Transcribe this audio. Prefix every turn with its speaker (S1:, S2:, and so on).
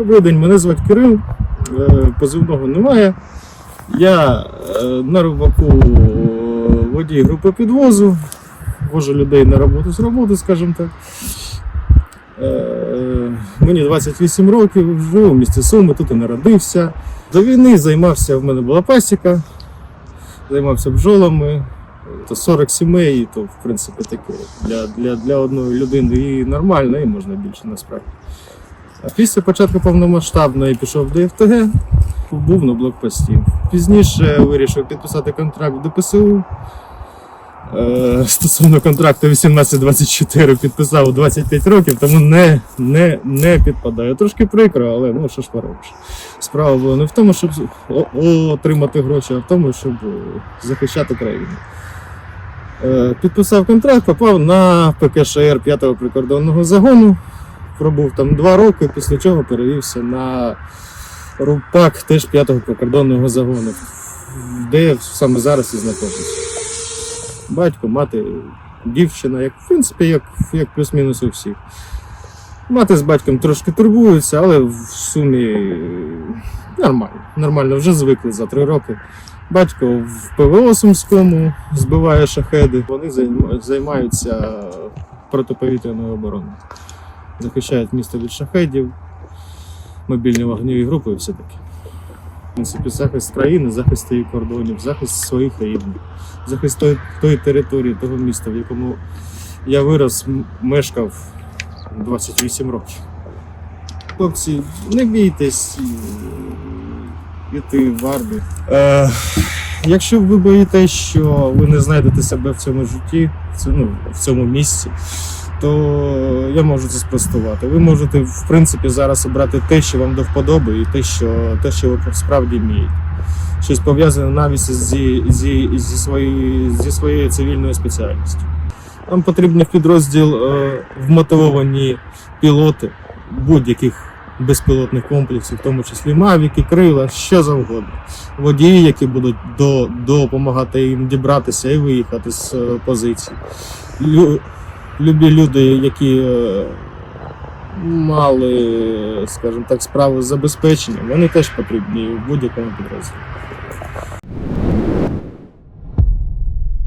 S1: Добрий день, мене звати Кирил, е, позивного немає. Я е, на рибаку е, водій групи підвозу, вожу людей на роботу з роботи, скажімо так. Мені 28 років, живу в місті Суми, тут і народився. До війни займався, в мене була пасіка, займався бджолами. То 40 сімей, то в принципі таке для, для, для одної людини і нормально, і можна більше насправді. Після початку повномасштабної пішов до ФТГ, був на блокпості. Пізніше вирішив підписати контракт в ДПСУ. Е, стосовно контракту 18-24 підписав 25 років, тому не, не, не підпадаю. Трошки прикро, але ну що ж поробиш. Справа була не в тому, щоб отримати гроші, а в тому, щоб е, захищати країну. Е, Підписав контракт, попав на ПКШР 5-го прикордонного загону. Пробув там два роки, після чого перевівся на РУПАК теж 5-го прикордонного загону, де я саме зараз і знаходжусь. Батько, мати, дівчина, як, в принципі, як, як плюс-мінус у всіх. Мати з батьком трошки турбуються, але в сумі нормально. Нормально, вже звикли за три роки. Батько в ПВО Сумському збиває шахеди. Вони займаються протиповітряною обороною. Захищають місто від шахедів, мобільні вогневі групи і все таке. В принципі, захист країни, захист її кордонів, захист своїх рідних, захист тої, тої території, того міста, в якому я вирос, мешкав 28 років. Хлопці, не бійтесь іти в армію. Е, якщо ви боїтесь, що ви не знайдете себе в цьому житті, в цьому, ну, в цьому місці, то я можу це спростувати. Ви можете, в принципі, зараз обрати те, що вам до вподоби, і те, що, те, що ви справді вмієте. Щось пов'язане навіть зі, зі, зі, своєю, зі своєю цивільною спеціальністю. Нам потрібен в підрозділ е, вмотивовані пілоти будь-яких безпілотних комплексів, в тому числі мавіки, крила, що завгодно. Водії, які будуть до, допомагати їм дібратися і виїхати з е, позицій. Лю, любі люди, які е, мали, скажімо так, справу з забезпеченням, вони теж потрібні в будь-якому підрозділі.